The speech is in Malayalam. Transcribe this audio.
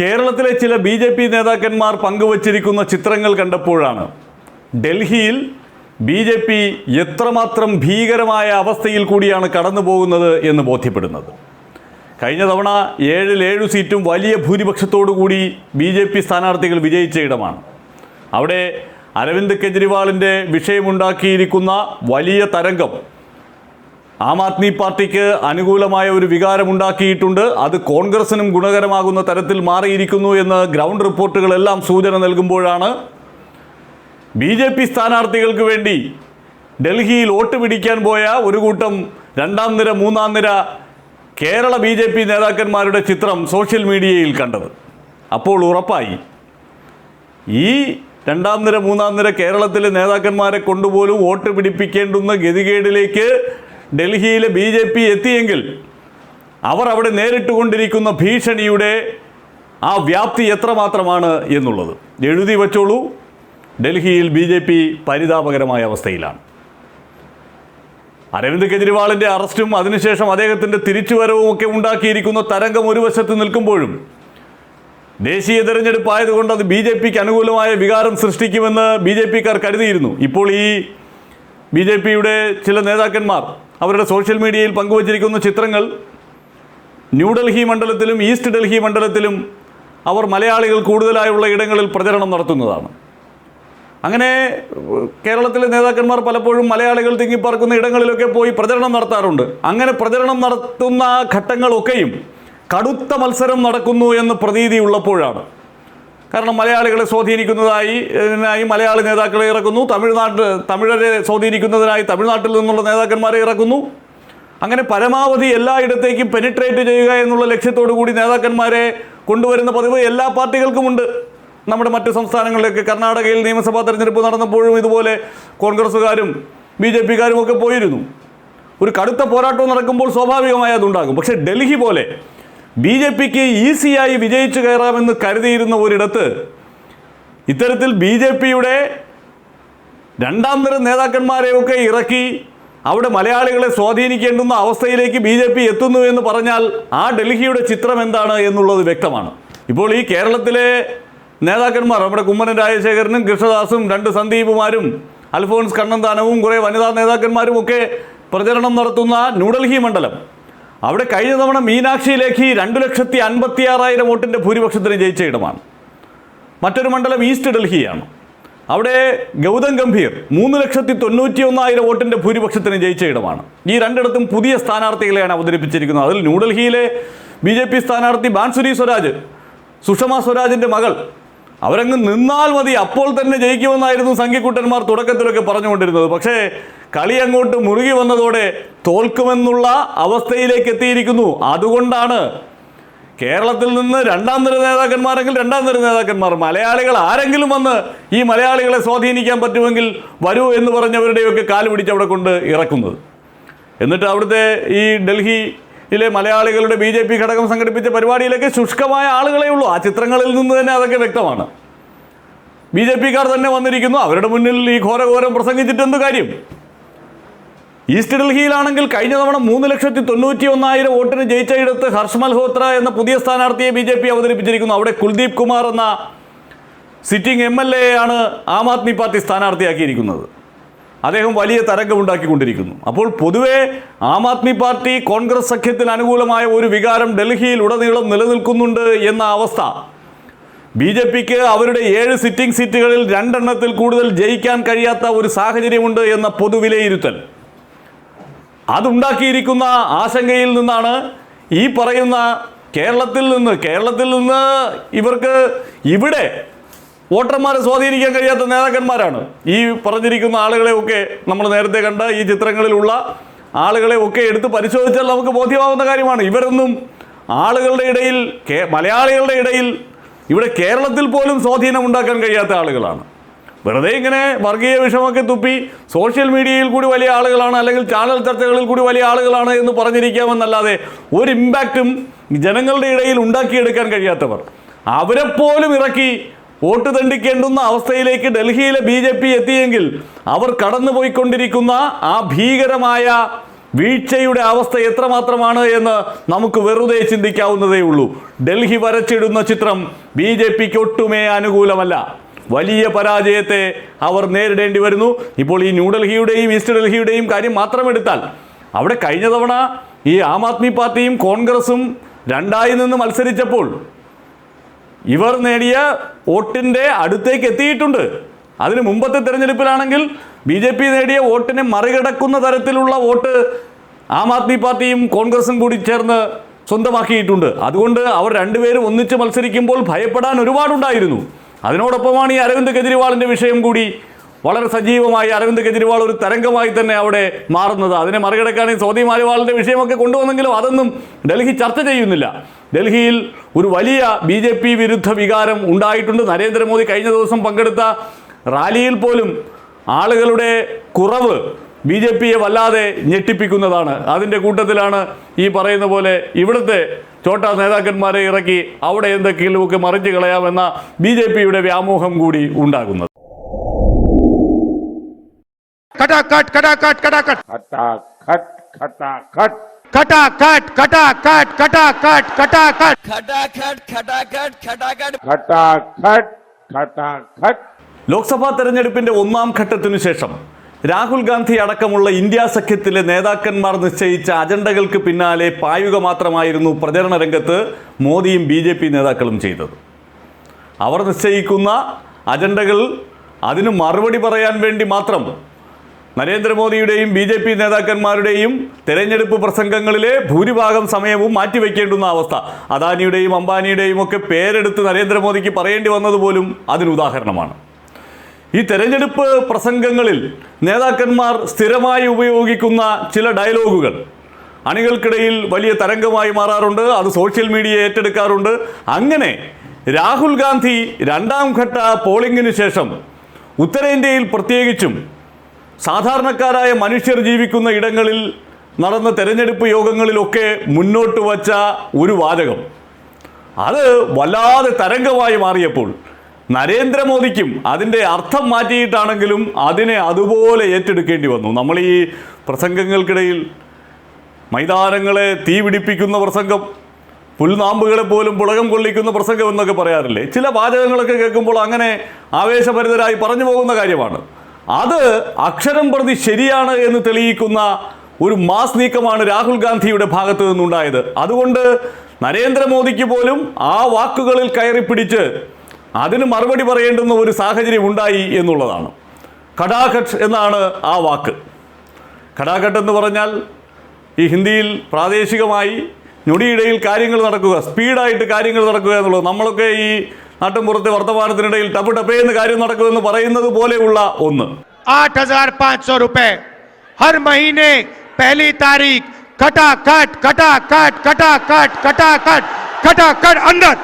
കേരളത്തിലെ ചില ബി ജെ പി നേതാക്കന്മാർ പങ്കുവച്ചിരിക്കുന്ന ചിത്രങ്ങൾ കണ്ടപ്പോഴാണ് ഡൽഹിയിൽ ബി ജെ പി എത്രമാത്രം ഭീകരമായ അവസ്ഥയിൽ കൂടിയാണ് കടന്നു പോകുന്നത് എന്ന് ബോധ്യപ്പെടുന്നത്. കഴിഞ്ഞ തവണ ഏഴിൽ ഏഴു സീറ്റും വലിയ ഭൂരിപക്ഷത്തോടു കൂടി ബി ജെ പി സ്ഥാനാർത്ഥികൾ വിജയിച്ച ഇടമാണ്. അവിടെ അരവിന്ദ് കെജ്രിവാളിന്റെ വിഷയമുണ്ടാക്കിയിരിക്കുന്ന വലിയ തരംഗം ആം ആദ്മി പാർട്ടിക്ക് അനുകൂലമായ ഒരു വികാരമുണ്ടാക്കിയിട്ടുണ്ട്. അത് കോൺഗ്രസിനും ഗുണകരമാകുന്ന തരത്തിൽ മാറിയിരിക്കുന്നു എന്ന് ഗ്രൗണ്ട് റിപ്പോർട്ടുകളെല്ലാം സൂചന നൽകുമ്പോഴാണ് ബി ജെ പി സ്ഥാനാർത്ഥികൾക്ക് വേണ്ടി ഡൽഹിയിൽ വോട്ട് പിടിക്കാൻ പോയ ഒരു കൂട്ടം രണ്ടാം നിര മൂന്നാം നിര കേരള ബി ജെ പി നേതാക്കന്മാരുടെ ചിത്രം സോഷ്യൽ മീഡിയയിൽ കണ്ടത്. അപ്പോൾ ഉറപ്പായി ഈ രണ്ടാം നിര മൂന്നാം നിര കേരളത്തിലെ നേതാക്കന്മാരെ കൊണ്ടുപോലും വോട്ട് പിടിപ്പിക്കേണ്ടുന്ന ഗതികേടിലേക്ക് ഡൽഹിയിലെ ബി ജെ പി എത്തിയെങ്കിൽ അവർ അവിടെ നേരിട്ട് കൊണ്ടിരിക്കുന്ന ഭീഷണിയുടെ ആ വ്യാപ്തി എത്രമാത്രമാണ് എന്നുള്ളത് എഴുതി വച്ചോളൂ. ഡൽഹിയിൽ ബി ജെ പി പരിതാപകരമായ അവസ്ഥയിലാണ്. അരവിന്ദ് കെജ്രിവാളിന്റെ അറസ്റ്റും അതിനുശേഷം അദ്ദേഹത്തിന്റെ തിരിച്ചുവരവും ഒക്കെ ഉണ്ടാക്കിയിരിക്കുന്ന തരംഗം ഒരു വശത്ത് നിൽക്കുമ്പോഴും ദേശീയ തെരഞ്ഞെടുപ്പ് ആയതുകൊണ്ട് അത് ബി ജെ പിക്ക് അനുകൂലമായ വികാരം സൃഷ്ടിക്കുമെന്ന് ബി ജെ പിക്കാർ കരുതിയിരുന്നു. ഇപ്പോൾ ഈ ബി ജെ പിയുടെ ചില നേതാക്കന്മാർ അവരുടെ സോഷ്യൽ മീഡിയയിൽ പങ്കുവച്ചിരിക്കുന്ന ചിത്രങ്ങൾ ന്യൂഡൽഹി മണ്ഡലത്തിലും ഈസ്റ്റ് ഡൽഹി മണ്ഡലത്തിലും അവർ മലയാളികൾ കൂടുതലായുള്ള ഇടങ്ങളിൽ പ്രചരണം നടത്തുന്നതാണ്. അങ്ങനെ കേരളത്തിലെ നേതാക്കന്മാർ പലപ്പോഴും മലയാളികൾ തിങ്ങിപ്പാർക്കുന്ന ഇടങ്ങളിലൊക്കെ പോയി പ്രചരണം നടത്താറുണ്ട്. അങ്ങനെ പ്രചരണം നടത്തുന്ന ഘട്ടങ്ങളൊക്കെയും കടുത്ത മത്സരം നടക്കുന്നു എന്ന് പ്രതീതി ഉള്ളപ്പോഴാണ് കാരണം മലയാളികളെ സ്വാധീനിക്കുന്നതായി ഇതിനായി മലയാളി നേതാക്കളെ ഇറക്കുന്നു. തമിഴ്നാട്ട് തമിഴരെ സ്വാധീനിക്കുന്നതിനായി തമിഴ്നാട്ടിൽ നിന്നുള്ള നേതാക്കന്മാരെ ഇറക്കുന്നു. അങ്ങനെ പരമാവധി എല്ലായിടത്തേക്കും പെനിട്രേറ്റ് ചെയ്യുക എന്നുള്ള ലക്ഷ്യത്തോടു കൂടി നേതാക്കന്മാരെ കൊണ്ടുവരുന്ന പതിവ് എല്ലാ പാർട്ടികൾക്കുമുണ്ട്. നമ്മുടെ മറ്റ് സംസ്ഥാനങ്ങളിലേക്ക് കർണാടകയിൽ നിയമസഭാ തെരഞ്ഞെടുപ്പ് നടന്നപ്പോഴും ഇതുപോലെ കോൺഗ്രസ്സുകാരും ബി ജെ പിക്കാരും ഒക്കെ പോയിരുന്നു. ഒരു കടുത്ത പോരാട്ടം നടക്കുമ്പോൾ സ്വാഭാവികമായി അതുണ്ടാകും. പക്ഷേ ഡൽഹി പോലെ ബി ജെ പിക്ക് ഈസിയായി വിജയിച്ചു കയറാമെന്ന് കരുതിയിരുന്ന ഒരിടത്ത് ഇത്തരത്തിൽ ബി ജെ പിയുടെ രണ്ടാം തരം നേതാക്കന്മാരെയൊക്കെ ഇറക്കി അവിടെ മലയാളികളെ സ്വാധീനിക്കേണ്ടുന്ന അവസ്ഥയിലേക്ക് ബി ജെ പി എത്തുന്നു എന്ന് പറഞ്ഞാൽ ആ ഡൽഹിയുടെ ചിത്രം എന്താണ് എന്നുള്ളത് വ്യക്തമാണ്. ഇപ്പോൾ ഈ കേരളത്തിലെ നേതാക്കന്മാർ നമ്മുടെ കുമ്മനം രാജശേഖരനും കൃഷ്ണദാസും രണ്ട് സന്ദീപുമാരും അൽഫോൺസ് കണ്ണന്താനവും കുറേ വനിതാ നേതാക്കന്മാരും ഒക്കെ പ്രചരണം നടത്തുന്ന ന്യൂഡൽഹി മണ്ഡലം. അവിടെ കഴിഞ്ഞ തവണ മീനാക്ഷി ലേഖി രണ്ട് ലക്ഷത്തി അൻപത്തി ആറായിരം വോട്ടിന്റെ ഭൂരിപക്ഷത്തിന് ജയിച്ച ഇടമാണ്. മറ്റൊരു മണ്ഡലം ഈസ്റ്റ് ഡൽഹിയാണ്. അവിടെ ഗൗതം ഗംഭീർ മൂന്ന് ലക്ഷത്തി തൊണ്ണൂറ്റി ഒന്നായിരം വോട്ടിന്റെ ഭൂരിപക്ഷത്തിന് ജയിച്ച ഇടമാണ്. ഈ രണ്ടിടത്തും പുതിയ സ്ഥാനാർത്ഥികളെയാണ് അവതരിപ്പിച്ചിരിക്കുന്നത്. അതിൽ ന്യൂഡൽഹിയിലെ ബി ജെ പി സ്ഥാനാർത്ഥി ബാൻസുരി സ്വരാജ് സുഷമ സ്വരാജിന്റെ മകൾ അവരങ്ങ് നിന്നാൽ മതി. അപ്പോൾ തന്നെ ജയിക്കുമെന്നായിരുന്നു സംഘിക്കുട്ടന്മാർ തുടക്കത്തിലൊക്കെ പറഞ്ഞുകൊണ്ടിരുന്നത്. പക്ഷേ കളി അങ്ങോട്ട് മുറുകി വന്നതോടെ തോൽക്കുമെന്നുള്ള അവസ്ഥയിലേക്ക് എത്തിയിരിക്കുന്നു. അതുകൊണ്ടാണ് കേരളത്തിൽ നിന്ന് രണ്ടാം നിര നേതാക്കന്മാരെങ്കിൽ രണ്ടാം നിര നേതാക്കന്മാർ മലയാളികൾ ആരെങ്കിലും വന്ന് ഈ മലയാളികളെ സ്വാധീനിക്കാൻ പറ്റുമെങ്കിൽ വരൂ എന്ന് പറഞ്ഞവരുടെയൊക്കെ കാൽ പിടിച്ച് അവിടെ കൊണ്ട് ഇറക്കുന്നത്. എന്നിട്ട് അവിടുത്തെ ഈ ഡൽഹിയിലെ മലയാളികളുടെ ബി ജെ പി ഘടകം സംഘടിപ്പിച്ച പരിപാടിയിലേക്ക് ശുഷ്കമായ ആളുകളേ ഉള്ളൂ. ആ ചിത്രങ്ങളിൽ നിന്ന് തന്നെ അതൊക്കെ വ്യക്തമാണ്. ബി ജെ പിക്കാർ തന്നെ വന്നിരിക്കുന്നു. അവരുടെ മുന്നിൽ ഈ ഘോരഘോരം പ്രസംഗിച്ചിട്ട് എന്ത് കാര്യം? ഈസ്റ്റ് ഡൽഹിയിലാണെങ്കിൽ കഴിഞ്ഞ തവണ മൂന്ന് ലക്ഷത്തി തൊണ്ണൂറ്റി ഒന്നായിരം വോട്ടിന് ജയിച്ച ഇടത്ത് ഹർഷ് മൽഹോത്ര എന്ന പുതിയ സ്ഥാനാർത്ഥിയെ ബി ജെ പി അവതരിപ്പിച്ചിരിക്കുന്നു. അവിടെ കുൽദീപ് കുമാർ എന്ന സിറ്റിംഗ് എം എൽ എ ആണ് ആം ആദ്മി പാർട്ടി സ്ഥാനാർത്ഥിയാക്കിയിരിക്കുന്നത്. അദ്ദേഹം വലിയ തരംഗമുണ്ടാക്കിക്കൊണ്ടിരിക്കുന്നു അപ്പോൾ പൊതുവേ ആം ആദ്മി പാർട്ടി കോൺഗ്രസ് സഖ്യത്തിന് അനുകൂലമായ ഒരു വികാരം ഡൽഹിയിൽ ഉടനീളം നിലനിൽക്കുന്നുണ്ട് എന്ന അവസ്ഥ. ബി ജെ പിക്ക് അവരുടെ ഏഴ് സിറ്റിംഗ് സീറ്റുകളിൽ രണ്ടെണ്ണത്തിൽ കൂടുതൽ ജയിക്കാൻ കഴിയാത്ത ഒരു സാഹചര്യമുണ്ട് എന്ന പൊതുവിലയിരുത്തൽ. അതുണ്ടാക്കിയിരിക്കുന്ന ആശങ്കയിൽ നിന്നാണ് ഈ പറയുന്ന കേരളത്തിൽ നിന്ന് കേരളത്തിൽ നിന്ന് ഇവർക്ക് ഇവിടെ വോട്ടർമാരെ സ്വാധീനിക്കാൻ കഴിയാത്ത നേതാക്കന്മാരാണ്. ഈ പറഞ്ഞിരിക്കുന്ന ആളുകളെയൊക്കെ നമ്മൾ നേരത്തെ കണ്ട ഈ ചിത്രങ്ങളിലുള്ള ആളുകളെ ഒക്കെ എടുത്ത് പരിശോധിച്ചാൽ നമുക്ക് ബോധ്യമാവുന്ന കാര്യമാണ്. ഇവരൊന്നും ആളുകളുടെ ഇടയിൽ മലയാളികളുടെ ഇടയിൽ ഇവിടെ കേരളത്തിൽ പോലും സ്വാധീനം ഉണ്ടാക്കാൻ കഴിയാത്ത ആളുകളാണ്. വെറുതെ ഇങ്ങനെ വർഗീയ വിഷമൊക്കെ തുപ്പി സോഷ്യൽ മീഡിയയിൽ കൂടി വലിയ ആളുകളാണ് അല്ലെങ്കിൽ ചാനൽ ചർച്ചകളിൽ കൂടി വലിയ ആളുകളാണ് എന്ന് പറഞ്ഞിരിക്കാമെന്നല്ലാതെ ഒരു ഇമ്പാക്റ്റും ജനങ്ങളുടെ ഇടയിൽ ഉണ്ടാക്കിയെടുക്കാൻ കഴിയാത്തവർ. അവരെപ്പോലും ഇറക്കി വോട്ട് തണ്ടിക്കേണ്ടുന്ന അവസ്ഥയിലേക്ക് ഡൽഹിയിലെ ബി ജെ പി എത്തിയെങ്കിൽ അവർ കടന്നുപോയിക്കൊണ്ടിരിക്കുന്ന ആ ഭീകരമായ വീഴ്ചയുടെ അവസ്ഥ എത്രമാത്രമാണ് എന്ന് നമുക്ക് വെറുതെ ചിന്തിക്കാവുന്നതേ ഉള്ളൂ. ഡൽഹി വരച്ചിടുന്ന ചിത്രം ബി ജെ പിക്ക് ഒട്ടുമേ അനുകൂലമല്ല. വലിയ പരാജയത്തെ അവർ നേരിടേണ്ടി വരുന്നു. ഇപ്പോൾ ഈ ന്യൂഡൽഹിയുടെയും ഈസ്റ്റ് ഡൽഹിയുടെയും കാര്യം മാത്രം എടുത്താൽ അവിടെ കഴിഞ്ഞ തവണ ഈ ആം ആദ്മി പാർട്ടിയും കോൺഗ്രസും രണ്ടായി നിന്ന് മത്സരിച്ചപ്പോൾ ഇവർ നേടിയ വോട്ടിന്റെ അടുത്തേക്ക് എത്തിയിട്ടുണ്ട്. അതിന് മുമ്പത്തെ തിരഞ്ഞെടുപ്പിലാണെങ്കിൽ ബി ജെ പി നേടിയ വോട്ടിനെ മറികടക്കുന്ന തരത്തിലുള്ള വോട്ട് ആം ആദ്മി പാർട്ടിയും കോൺഗ്രസും കൂടി ചേർന്ന് സ്വന്തമാക്കിയിട്ടുണ്ട്. അതുകൊണ്ട് അവർ രണ്ടുപേരും ഒന്നിച്ച് മത്സരിക്കുമ്പോൾ ഭയപ്പെടാൻ ഒരുപാടുണ്ടായിരുന്നു. അതിനോടൊപ്പമാണ് ഈ അരവിന്ദ് കെജ്രിവാളിന്റെ വിഷയം കൂടി വളരെ സജീവമായി അരവിന്ദ് കെജ്രിവാൾ ഒരു തരംഗമായി തന്നെ അവിടെ മാറുന്നത്. അതിനെ മറികടക്കാൻ ഈ സ്വാതി മാലിവാളിന്റെ വിഷയമൊക്കെ കൊണ്ടുവന്നെങ്കിലും അതൊന്നും ഡൽഹി ചർച്ച ചെയ്യുന്നില്ല. ഡൽഹിയിൽ ഒരു വലിയ ബി ജെ പി വിരുദ്ധ വികാരം ഉണ്ടായിട്ടുണ്ട്. നരേന്ദ്രമോദി കഴിഞ്ഞ ദിവസം പങ്കെടുത്ത റാലിയിൽ പോലും ആളുകളുടെ കുറവ് ബി ജെ പിയെ വല്ലാതെ ഞെട്ടിപ്പിക്കുന്നതാണ്. അതിന്റെ കൂട്ടത്തിലാണ് ഈ പറയുന്ന പോലെ ഇവിടുത്തെ ചോട്ട നേതാക്കന്മാരെ ഇറക്കി അവിടെ എന്തൊക്കെയുമൊക്കെ മറിച്ച് കളയാമെന്ന ബി ജെ പിയുടെ വ്യാമോഹം കൂടി ഉണ്ടാകുന്നത്. खटाखट खटाखट खटाखट खटाखट खटाखट खटाखट खटाखट खटाखट खटाखट खटाखट खटाखट खटाखट खटाखट खटाखट ലോക്സഭാ തെരഞ്ഞെടുപ്പിന്റെ ഒന്നാം ഘട്ടത്തിനു ശേഷം രാഹുൽ ഗാന്ധി അടക്കമുള്ള ഇന്ത്യ സഖ്യത്തിലെ നേതാക്കന്മാർ നിശ്ചയിച്ച അജണ്ടകൾക്ക് പിന്നാലെ പായുക മാത്രമായിരുന്നു പ്രചരണ രംഗത്ത് മോദിയും ബി ജെ പി നേതാക്കളും ചെയ്തത് അവർ നിശ്ചയിക്കുന്ന അജണ്ടകൾ അതിന് മറുപടി പറയാൻ വേണ്ടി മാത്രം നരേന്ദ്രമോദിയുടെയും ബി ജെ പി നേതാക്കന്മാരുടെയും തെരഞ്ഞെടുപ്പ് പ്രസംഗങ്ങളിലെ ഭൂരിഭാഗം സമയവും മാറ്റിവെക്കേണ്ടുന്ന അവസ്ഥ. അദാനിയുടെയും അംബാനിയുടെയും ഒക്കെ പേരെടുത്ത് നരേന്ദ്രമോദിക്ക് പറയേണ്ടി വന്നതുപോലും അതിന് ഉദാഹരണമാണ്. ഈ തെരഞ്ഞെടുപ്പ് പ്രസംഗങ്ങളിൽ നേതാക്കന്മാർ സ്ഥിരമായി ഉപയോഗിക്കുന്ന ചില ഡയലോഗുകൾ. അണികൾക്കിടയിൽ വലിയ തരംഗമായി മാറാറുണ്ട് അത് സോഷ്യൽ മീഡിയ ഏറ്റെടുക്കാറുണ്ട്. അങ്ങനെ രാഹുൽ ഗാന്ധി രണ്ടാം ഘട്ട പോളിംഗിന് ശേഷം ഉത്തരേന്ത്യയിൽ പ്രത്യേകിച്ചും സാധാരണക്കാരായ മനുഷ്യർ ജീവിക്കുന്ന ഇടങ്ങളിൽ നടന്ന തെരഞ്ഞെടുപ്പ് യോഗങ്ങളിലൊക്കെ മുന്നോട്ട് വച്ച ഒരു വാചകം. അത് വല്ലാതെ തരംഗമായി മാറിയപ്പോൾ നരേന്ദ്രമോദിക്കും അതിന്റെ അർത്ഥം മാറ്റിയിട്ടാണെങ്കിലും അതിനെ അതുപോലെ ഏറ്റെടുക്കേണ്ടി വന്നു. നമ്മൾ ഈ പ്രസംഗങ്ങൾക്കിടയിൽ മൈതാനങ്ങളെ തീ പിടിപ്പിക്കുന്ന പ്രസംഗം പുൽനാമ്പുകളെ പോലും പുളകം കൊള്ളിക്കുന്ന പ്രസംഗം എന്നൊക്കെ പറയാറില്ലേ? ചില വാചകങ്ങളൊക്കെ കേൾക്കുമ്പോൾ അങ്ങനെ ആവേശഭരിതരായി പറഞ്ഞു പോകുന്ന കാര്യമാണ്. അത് അക്ഷരം പ്രതി ശരിയാണ് എന്ന് തെളിയിക്കുന്ന ഒരു മാസ് നീക്കമാണ് രാഹുൽ ഗാന്ധിയുടെ ഭാഗത്തു നിന്നുണ്ടായത്. അതുകൊണ്ട് നരേന്ദ്രമോദിക്ക് പോലും ആ വാക്കുകളിൽ കയറി പിടിച്ച് അതിന് മറുപടി പറയേണ്ടുന്ന ഒരു സാഹചര്യം ഉണ്ടായി എന്നുള്ളതാണ്. കടാഘട്ട് എന്നാണ് ആ വാക്ക്. കടാഘട്ട് എന്ന് പറഞ്ഞാൽ ഈ ഹിന്ദിയിൽ പ്രാദേശികമായി ഞൊടിയിടയിൽ കാര്യങ്ങൾ നടക്കുക സ്പീഡായിട്ട് കാര്യങ്ങൾ നടക്കുക എന്നുള്ളത്. നമ്മളൊക്കെ ഈ നാട്ടുംപുറത്തെ വർത്തമാനത്തിനിടയിൽ ടപ്പ് ടപ്പേ എന്ന് കാര്യം നടക്കുമെന്ന് പറയുന്നത് പോലെയുള്ള ഒന്ന്. ആറ് ഹസാർ പാഞ്ച് റുപ്യ ഹർ മഹീനെ പഹലി താരീഖ്. കട്ടാ കട്ട് കട്ടാ കട്ട് കട്ടാ കട്ട് കട്ടാ കട്ട് കട്ടാ കട്ട് അന്തർ